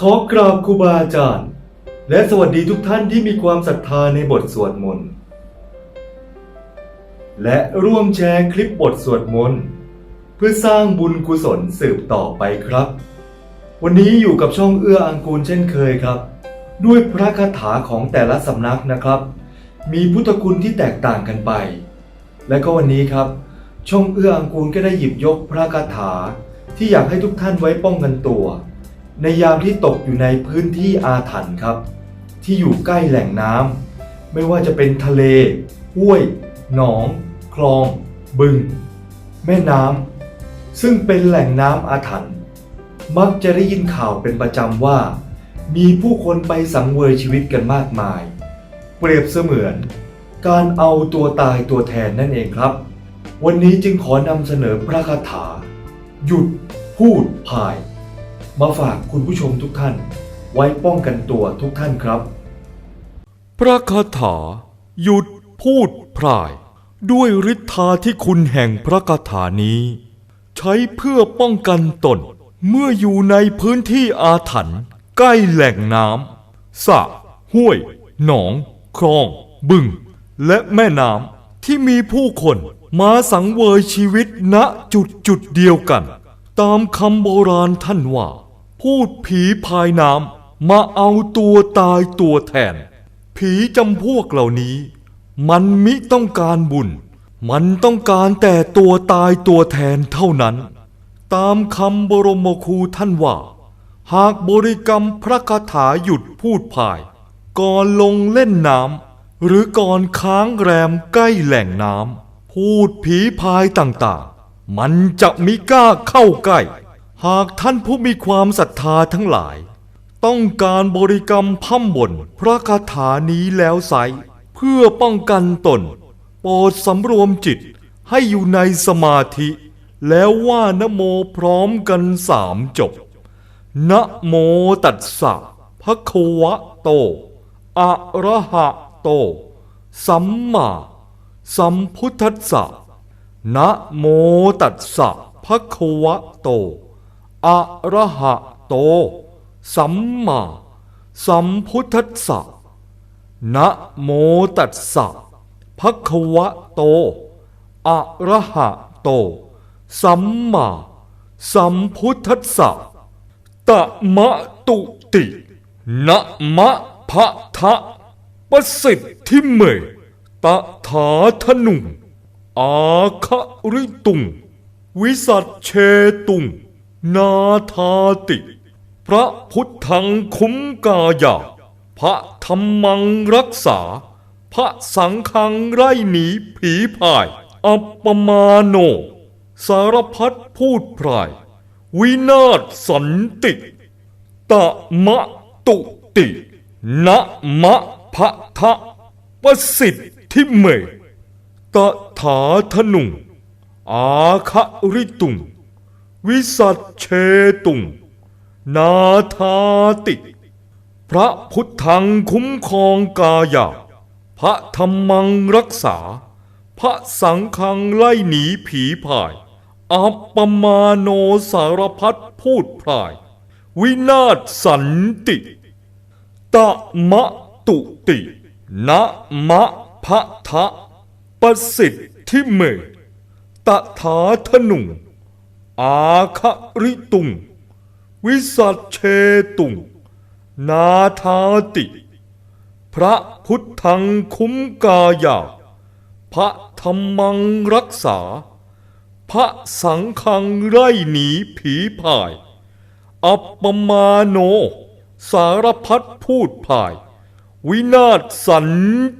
ขอกราบครูบาอาจารย์ และสวัสดีทุกท่านที่มีความศรัทธาในบทสวดมนต์และร่วมแชร์คลิปบทสวดมนต์เพื่อสร้างบุญกุศลสืบต่อไปครับ วันนี้อยู่กับช่องเอื้ออังกูลเช่นเคยครับ ด้วยพระคาถาของแต่ละสำนักนะครับ มีพุทธคุณที่แตกต่างกันไป และก็วันนี้ครับ ช่องเอื้ออังกูลก็ได้หยิบยกพระคาถา ที่อยากให้ทุกท่านไว้ป้องกันตัว ในยามที่ตกอยู่ในพื้นที่อาถรรพ์ครับ ที่อยู่ใกล้แหล่งน้ำไม่ว่าจะเป็นทะเลห้วย หนอง คลอง บึง แม่น้ำซึ่งเป็นแหล่งน้ำอาถรรพ์มักจะได้ยินข่าวเป็นประจำว่า มีผู้คนไปสังเวยชีวิตกันมากมาย เปรียบเสมือน การเอาตัวตายตัวแทนนั่นเองครับ วันนี้จึงขอนำเสนอพระคาถา หยุดพูดพาย มาฝากคุณผู้ชมทุกท่าน ไว้ป้องกันตัวทุกท่านครับ พระคาถา หยุดพูดพ่าย ด้วยฤทธาที่คุณแห่งพระคาถานี้ ใช้เพื่อป้องกันตน เมื่ออยู่ในพื้นที่อาถรรพ์ใกล้แหล่งน้ำสระห้วย หนอง คลอง บึง และแม่น้ำที่มีผู้คนมาสังเวยชีวิตณจุดจุดเดียวกัน ตามคำโบราณท่านว่า พูดผีพายน้ำมาเอาตัวตายตัวแทน ผีจำพวกเหล่านี้ มันมิต้องการบุญ มันต้องการแต่ตัวตายตัวแทนเท่านั้น ตามคำบรมครูท่านว่า หากบริกรรมพระคาถาหยุดพูดพาย ก่อนลงเล่นน้ำ หรือก่อนค้างแรมใกล้แหล่งน้ำพูดผีพายต่างๆ มันจะมิกล้าเข้าใกล้ หากท่านผู้มีความศรัทธาทั้งหลาย ต้องการบริกรรมพั่มบนพระคาถานี้แล้วไซเพื่อป้องกันตน โปรดสำรวมจิตให้อยู่ในสมาธิ แล้วว่านโมพร้อมกันสามจบนะโมตัสสะภะคะวะโต อะระหะ โต สัมมาสัมพุทธัสสะนะโมตัสสะภะคะวะโต อะระหะโต สัมมาสัมพุทธัสสะนะโมตัสสะภะคะวะโต อะระหะโต สัมมาสัมพุทธัสสะตะมะตุตินะมะพะทะ ประสิทธิเมตะถาธนุง อาคะริตุง วิสัชเชตุง นาทาติ พระพุทธังคุ้มกายาพระธรรมังรักษา พระสังฆังไล่หนีผีพาย อัปปมาโน สารพัดพูดพราย วินาศสันติ ตะมะตุติ นะมะ พะทะประสิทธิเมตถาธนุง อาคะริตุง วิสัชเชตุง นาทาติ พระพุทธังคุ้มครองกายาพระธรรมังรักษา พระสังฆังไล่หนีผีพาย อัปปมาโนสารพัดพูดพลาย วินาศสันติตะมะ ตุตินะมะพะทะประสิทธิเมตถาธนุง อาคริตุง วิสัชเชตุง นาทาติ พระพุทธังคุ้มกายา พระธรรมังรักษา พระสังฆังไล่หนีผีพาย อัปปมาโน สารพัดพูดพาย วินาศสัน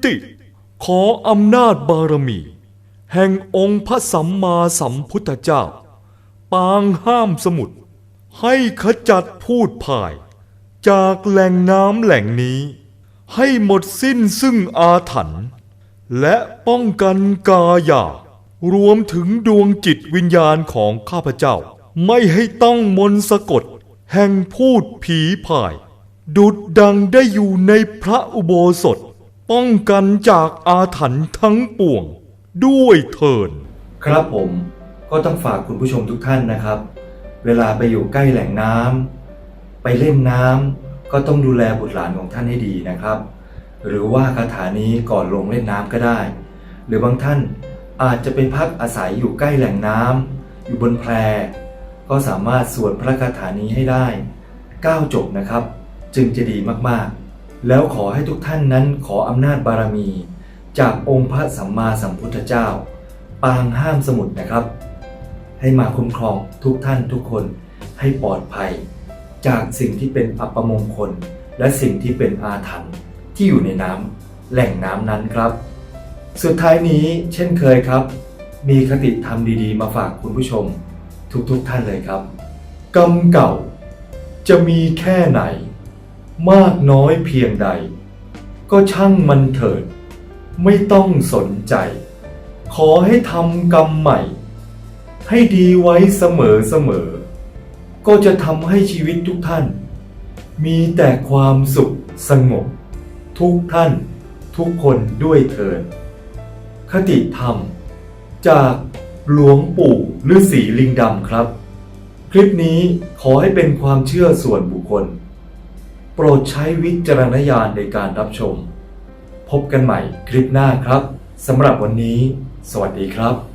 ติ ขออำนาจบารมี แห่งองค์พระสัมมาสัมพุทธเจ้า ปางห้ามสมุทรให้ขจัดพูดพาย จากแหล่งน้ำแหล่งนี้ ให้หมดสิ้นซึ่งอาถรรพ์และป้องกันกายารวมถึงดวงจิตวิญญาณของข้าพเจ้า ไม่ให้ต้องมนสะกด แห่งพูดผีพาย ดุดดังได้อยู่ในพระอุโบสถ ป้องกันจากอาถรรพ์ทั้งปวง ด้วยเถิน ครับผมก็ต้องฝากคุณผู้ชมทุกท่านนะครับ เวลาไปอยู่ใกล้แหล่งน้ำไปเล่นน้ำก็ต้องดูแลบุตรหลานของท่านให้ดีนะครับ หรือว่าคาถานี้ก่อนลงเล่นน้ำก็ได้ หรือบางท่านอาจจะไปพักอาศัยอยู่ใกล้แหล่งน้ำอยู่บนแพก็สามารถสวดพระคาถานี้ให้ได้ 9 จบนะครับ จึงจะดีมากๆ แล้วขอให้ทุกท่านนั้นขออำนาจบารมี จากองค์พระสัมมาสัมพุทธเจ้า ปางห้ามสมุทรนะครับ ให้มาคุ้มครองทุกท่านทุกคนให้ปลอดภัย จากสิ่งที่เป็นอัปมงคล และสิ่งที่เป็นอาถรรพ์ที่อยู่ในน้ำแหล่งน้ำนั้นครับ สุดท้ายนี้เช่นเคยครับ มีคติธรรมดีๆ มาฝากคุณผู้ชม ทุกๆท่านเลยครับกรรมเก่าจะมีแค่ไหน มากน้อยเพียงใด ก็ช่างมันเถิด ไม่ต้องสนใจ ขอให้ทำกรรมใหม่ ให้ดีไว้เสมอเสมอ ก็จะทำให้ชีวิตทุกท่าน มีแต่ความสุขสงบ ทุกท่านทุกคนด้วยเถิดคติธรรม จากหลวงปู่ฤาษีลิงดำครับ คลิปนี้ขอให้เป็นความเชื่อส่วนบุคคล ปรดใช้วิจารณญาณในการรับชม พบกันใหม่คลิปหน้าครับสำหรับวันนี้ สวัสดีครับ